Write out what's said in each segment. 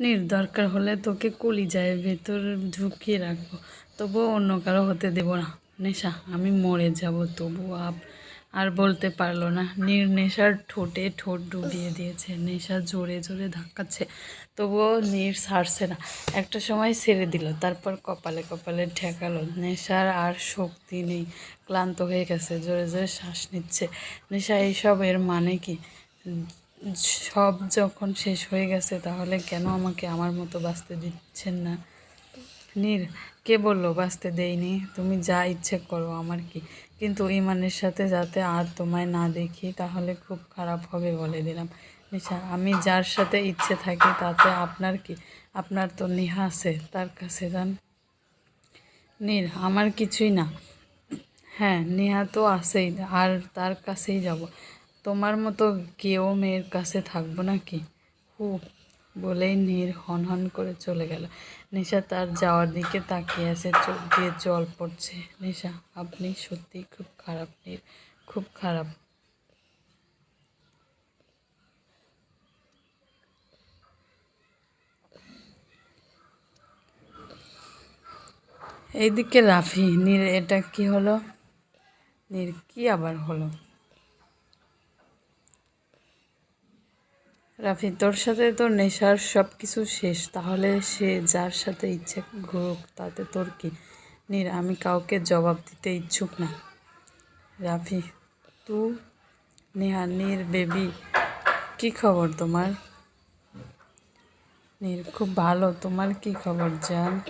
নির দরকার হলে তোকে কলিজায় ভেতর ঢুকিয়ে রাখব। তবুও অন্য কারও হতে দেব না। নেশা, আমি মরে যাব তবুও আপ আর বলতে পারল না। নির নেশার ঠোঁটে ঠোঁট ডুবিয়ে দিয়েছে। নেশা জোরে জোরে ধাক্কাচ্ছে, তবুও নির ছাড়ছে না। একটা সময় ছেড়ে দিল, তারপর কপালে কপালে ঠেকালো। নেশার আর শক্তি নেই, ক্লান্ত হয়ে গেছে, জোরে জোরে শ্বাস নিচ্ছে। নেশা এইসব এর মানে কি? সব যখন শেষ হয়ে গেছে, তাহলে কেন আমাকে আমার মতো বাঁচতে দিচ্ছেন না? নীর, কে বলল বাঁচতে দেয়নি তুমি যা ইচ্ছে করো, আমার কি? কিন্তু ইমানের সাথে যাতে আর তোমায় না দেখি, তাহলে খুব খারাপ হবে বলে দিলাম। নিশা, আমি যার সাথে ইচ্ছে থাকি, তাতে আপনার কি? আপনার তো নেহা আছে, তার কাছে যান। নীর, আমার কিছুই না। হ্যাঁ নেহা তো আছেই, আর তার কাছেই যাব। তোমার মতো কেউ মেয়ের কাছে থাকব নাকি? হু, বলেই নীর হন হন করে চলে গেল। নিশা তার যাওয়ার দিকে তাকিয়ে আছে, চোখ দিয়ে জল পড়ছে। নিশা, আপনি সত্যি খুব খারাপ, নীর, খুব খারাপ। এইদিকে রাফি, নীর, এটা কি হলো? নীর, কি আবার হলো? রাফি, তোর সাথে তোর নেশার সব কিছু শেষ। তাহলে সে যার সাথে ইচ্ছে ঘুরুক, তাতে তোর কি? নির, আমি কাউকে জবাব দিতে ইচ্ছুক না। রাফি, তু, নেহা, নির, বেবি, কি খবর তোমার? নির, খুব ভালো। তোমার কি খবর জান?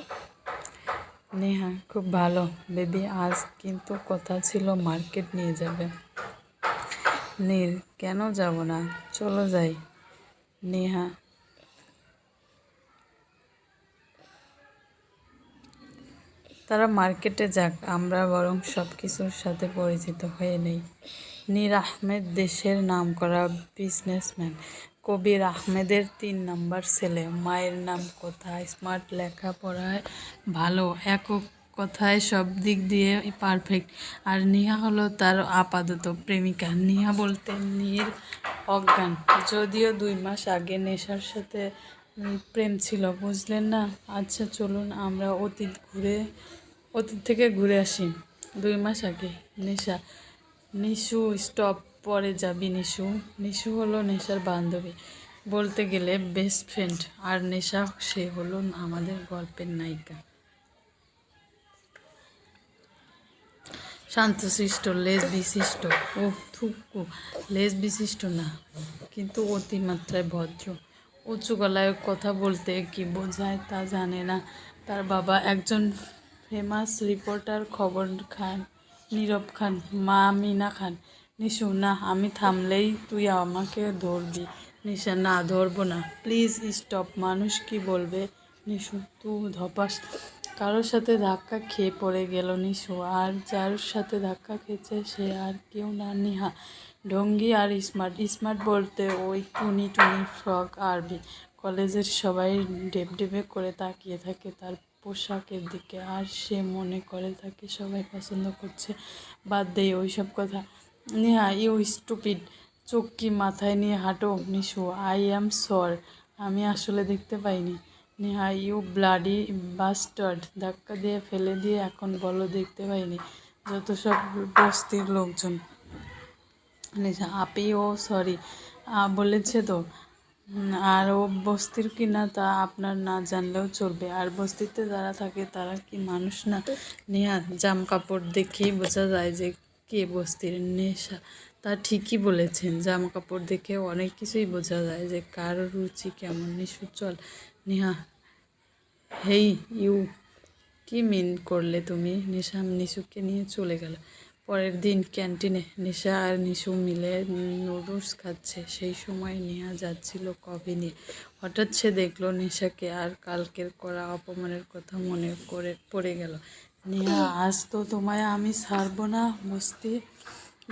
নেহা, খুব ভালো। বেবি, আজ কিন্তু কথা ছিল মার্কেট নিয়ে যাবে। নীর, কেন যাব না? চলো যাই। নেহা। তারা মার্কেটে যাক, আমরা বরং সব কিছুর সাথে পরিচিত হয়ে নেই। নীর আহমেদ দেশের নামকরা বিজনেসম্যান কবির আহমেদের তিন নাম্বার ছেলে। মায়ের নাম কোথায়? স্মার্ট লেখাপড়ায় ভালো, একক কথায় সব দিক দিয়ে পারফেক্ট আর নিহা হলো তার আপাতত প্রেমিকা। নিহা বলতে নীর অজ্ঞান। যদিও দুই মাস আগে নেশার সাথে প্রেম ছিল, বুঝলেন না? আচ্ছা চলুন আমরা অতীত ঘুরে, অতীত থেকে ঘুরে আসি। দুই মাস আগে নেশা। নিশু স্টপ পরে যাবি নিশু। নিশু হলো নেশার বান্ধবী। বলতে গেলে বেস্ট ফ্রেন্ড আর নেশা, সে হলো আমাদের গল্পের নায়িকা। শান্তশিষ্ট লেজ বিশিষ্ট ও থুকু লেজ বিশিষ্ট না, কিন্তু অতিমাত্রায় ভদ্র। উঁচু গলায় কথা বলতে কি বোঝায় তা জানে না। তার বাবা একজন ফেমাস রিপোর্টার খবর খান, নীরব খান, মা মিনা খান। নিশু, না, আমি থামলেই তুই আমাকে ধরবি। নিশা, না, ধরবো না। Please stop. মানুষ কি বলবে? নিশু তু ধপাস কারোর সাথে ধাক্কা খেয়ে পড়ে গেল নিশু, আর যার সাথে ধাক্কা খেয়েছে সে আর কেউ না। নিহা, ঢঙ্গি আর স্মার্ট স্মার্ট বলতে ওই টুনি টুনি ফ্রক আরবি কলেজের সবাই ডেবে করে তাকিয়ে থাকে তার পোশাকের দিকে, আর সে মনে করে তাকে সবাই পছন্দ করছে। বাদ দেই ওইসব কথা। নেহা, ইউ স্টুপিড, চোখ কি মাথায় নিয়ে হাঁটো? নিশু, আই অ্যাম সর। আমি আসলে দেখতে পাইনি। Neha you bloody bastard. ধাক্কা দিয়ে ফেলে দিয়ে এখন বলো, দেখতে পাইনি। যত সব বস্তির লোকজন। নেশা আপি ও সরি বলেছে তো। আর ও বস্তির কি না তা আপনার না জানলেও চলবে। আর বস্তিতে যারা থাকে, তারা কি মানুষ না? নেহা, জাম কাপড় দেখেই বোঝা যায় যে কে বস্তির নেশা। তা ঠিকই বলেছেন। জামা কাপড় দেখে অনেক কিছুই বোঝা যায় যে কার রুচি কেমন নিশু চল নেহা, হেই ইউ, কি মিন করলে তুমি? নিশা নিশুকে নিয়ে চলে গেল। পরের দিন ক্যান্টিনে নিশা আর নিশু মিলে নুডলস খাচ্ছে। সেই সময় নেহা যাচ্ছিল কফি নিয়ে। হঠাৎ সে দেখল নিশাকে আর কালকের করা অপমানের কথা মনে করে পড়ে গেল। নেহা, আজ তো তোমায় আমি ছাড়বো না, বসতে।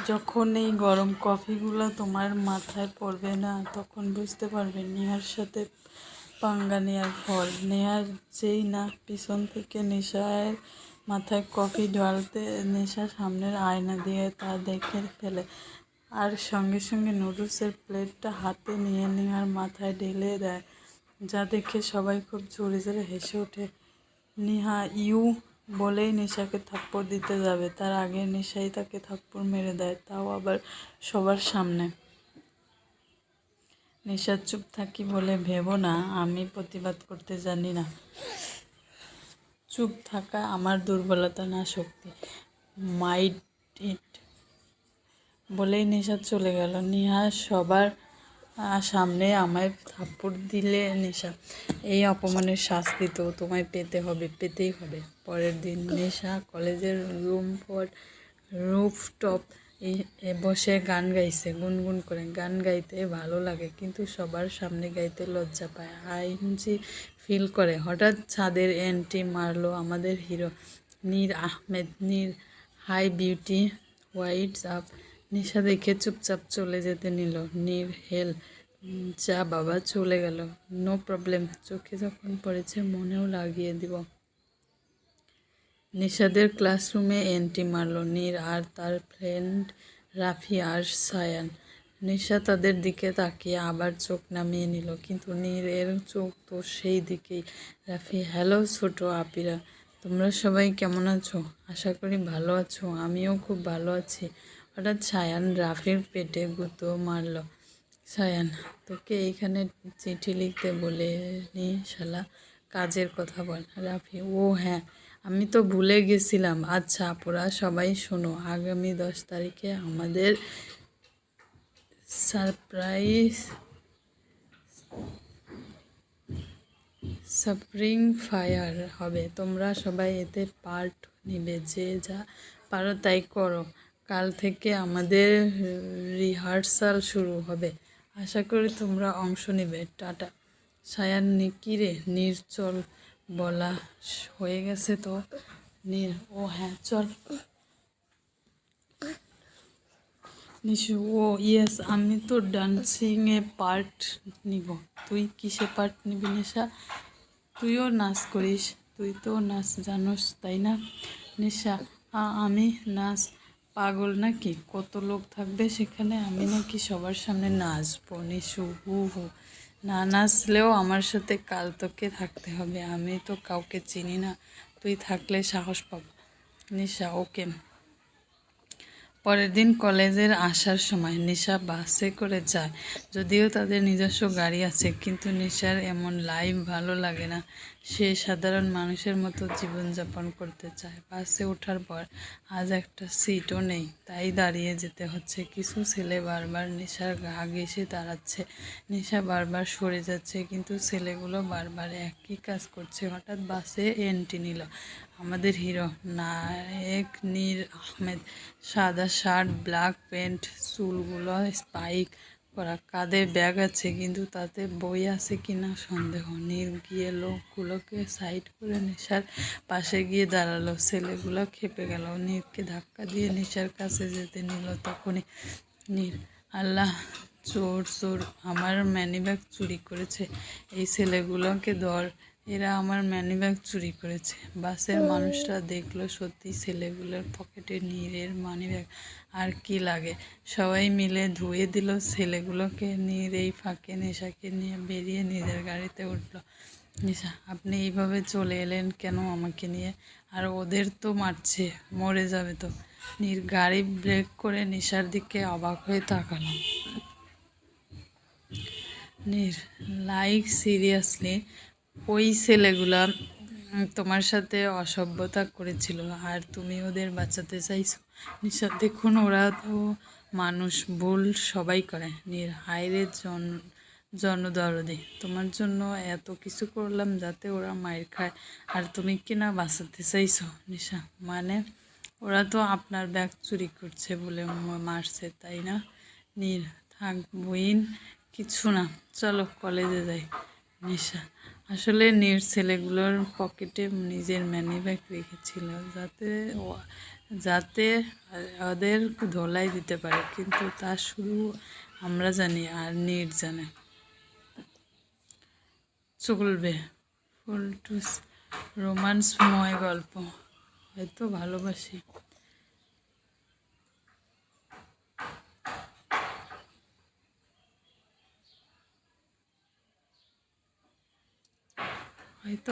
যখন এই গরম কফিগুলো তোমার মাথায় পড়বে না, তখন বুঝতে পারবে নেহার সাথে পাঙ্গা নেয়ার ফল। নেহার যেই না, পিছন থেকে নেশায়ের মাথায় কফি ঢালতে নেশা সামনের আয়না দিয়ে তা দেখে ফেলে। আর সঙ্গে সঙ্গে নুডলসের প্লেটটা হাতে নিয়ে নেহার মাথায় ঢেলে দেয়, যা দেখে সবাই খুব জোরে জোরে হেসে ওঠে। নিহা, ইউ বলেই নেশাকে থাপ্পড় দিতে যাবে। তার আগে নেশাই তাকে থাপ্পড় মেরে দেয়, তাও আবার সবার সামনে। নিশা চুপ থাকি বলে ভেবো না, আমি প্রতিবাদ করতে জানি না। চুপ থাকা আমার দুর্বলতা না শক্তি। মাইড ইট বলেই নিশা চলে গেল। নিহা সবার সামনে আমায় থাপ্পড় দিলে নিশা এই অপমানের শাস্তি তো তোমায় পেতে হবে, পেতেই হবে। পরের দিন নিশা কলেজের রুম ফর রুফটপ বসে গান গাইছে, গুনগুন করে। গান গাইতে ভালো লাগে, কিন্তু সবার সামনে গাইতে লজ্জা পায়। আইনজি ফিল করে, হঠাৎ ছাদের এন্ট্রি মারলো আমাদের hero. Neer Ahmed, Neer, hi beauty, what's up. Nisha দেখে চুপচাপ চলে যেতে নিল। নীর, হেল, যা বাবা চলে গেল। নো প্রবলেম, চোখে যখন পড়েছে মনেও লাগিয়ে দিব। নিশাদের ক্লাসরুমে এন্ট্রি মারল নীর আর তার ফ্রেন্ড রাফি আর সায়ান। নিশা তাদের দিকে তাকিয়ে আবার চোখ নামিয়ে নিল, কিন্তু নীর এর চোখ তো সেই দিকেই। রাফি, হ্যালো ছোট আপিরা, তোমরা সবাই কেমন আছো? আশা করি ভালো আছো, আমিও খুব ভালো আছি। হঠাৎ সায়ান রাফির পেটে গুঁতো মারল। সায়ান, তোকে এইখানে চিঠি লিখতে বলে নি শালা, কাজের কথা বল। রাফি, ও হ্যাঁ আমি তো ভুলে গেছিলাম। আচ্ছা আপুরা, সবাই শোনো, আগামী দশ তারিখে আমাদের সারপ্রাইজ স্প্রিং ফায়ার হবে। তোমরা সবাই এতে পার্ট নিবে, যে যা পারো তাই করো। কাল থেকে আমাদের রিহার্সাল শুরু হবে। আশা করি তোমরা অংশ নেবে। টাটা। সায়ান নিকিরে নির্চল বলা হয়ে গেছে তো। নির ও হ্যাঁ চল। নিশু, ও ইয়েস আমি তো ডান্সিংয়ে পার্ট নিব। তুই কিসে পার্ট নিবি নিশা? তুইও নাচ করিস, তুই তো নাচ জানোস, তাই না? নিশা আমি নাচ পাগল নাকি? কত লোক থাকবে সেখানে? আমি নাকি সবার সামনে নাচবো, নিশু, হু হু। না নাচলেও আমার সাথে কাল তোকে থাকতে হবে। আমি তো কাউকে চিনি না। তুই থাকলে সাহস পাবো। নিশা, ওকে। পরের দিন কলেজের আসার সময় নিশা বাসে করে যায়। যদিও তাদের নিজস্ব গাড়ি আছে, কিন্তু নিশার এমন লাইফ ভালো লাগে না। সে সাধারণ মানুষের মতো জীবনযাপন করতে চায়। বাসে ওঠার পর আজ একটা সিটও নেই, তাই দাঁড়িয়ে যেতে হচ্ছে। কিছু ছেলে বারবার নেশার গা ঘেসে দাঁড়াচ্ছে। নেশা বারবার সরে যাচ্ছে, কিন্তু ছেলেগুলো বারবার একই কাজ করছে। হঠাৎ বাসে এন্ট্রি নিল। আমাদের হিরো নায়ক, নীর আহমেদ, সাদা শার্ট, ব্ল্যাক প্যান্ট, চুলগুলো স্পাইক করা কাঁধে ব্যাগ আছে, কিন্তু তাতে বই আছে কিনা সন্দেহ। নীর গিয়ে লোকগুলোকে সাইড করে নেশার পাশে গিয়ে দাঁড়াল, ছেলেগুলো খেপে গেল। নীরকে ধাক্কা দিয়ে নেশার কাছে যেতে নিল তখনই। নীর, আল্লাহ, চোর চোর, আমার ম্যানিব্যাগ চুরি করেছে, এই ছেলেগুলোকে ধর। এরা আমার ম্যানিব্যাগ চুরি করেছে। বাসের মানুষরা দেখল সত্যি ছেলেগুলোর পকেটে নীরের মানিব্যাগ আর কি লাগে? সবাই মিলে ধুয়ে দিল ছেলেগুলোকে। নীর এই ফাঁকে নেশাকে নিয়ে বেরিয়ে নিজের গাড়িতে উঠল। নিশা, আপনি এইভাবে চলে এলেন কেন আমাকে নিয়ে? আর ওদের তো মারছে, মরে যাবে তো। নীর গাড়ি ব্রেক করে নিশার দিকে অবাক হয়ে তাকালো। নির লাইক সিরিয়াসলি ওই ছেলেগুলা তোমার সাথে অসভ্যতা করেছিল, আর তুমি ওদের বাঁচাতে চাইছো। নিশা দেখুন, ওরা তো মানুষ, ভুল সবাই করে। নির হাইরে জন, জনদরদি। তোমার জন্য এত কিছু করলাম যাতে ওরা মায়ের খায়। আর তুমি কি না বাঁচাতে চাইছো, নিশা? মানে ওরা তো আপনার ব্যাগ চুরি করছে বলে মারছে, তাই না? নির, থাক বইন, কিছু না। চলো কলেজে যাই, নিশা। আসলে নীর ছেলেগুলোর পকেটে নিজের ম্যানি ব্যাগ রেখেছিল যাতে যাতে ওদের ধোলাই দিতে পারে, কিন্তু তা শুধু আমরা জানি আর নীর জানে। চলবে ফুলটুস রোমান্সময় গল্প, হয়তো ভালোবাসি। えっと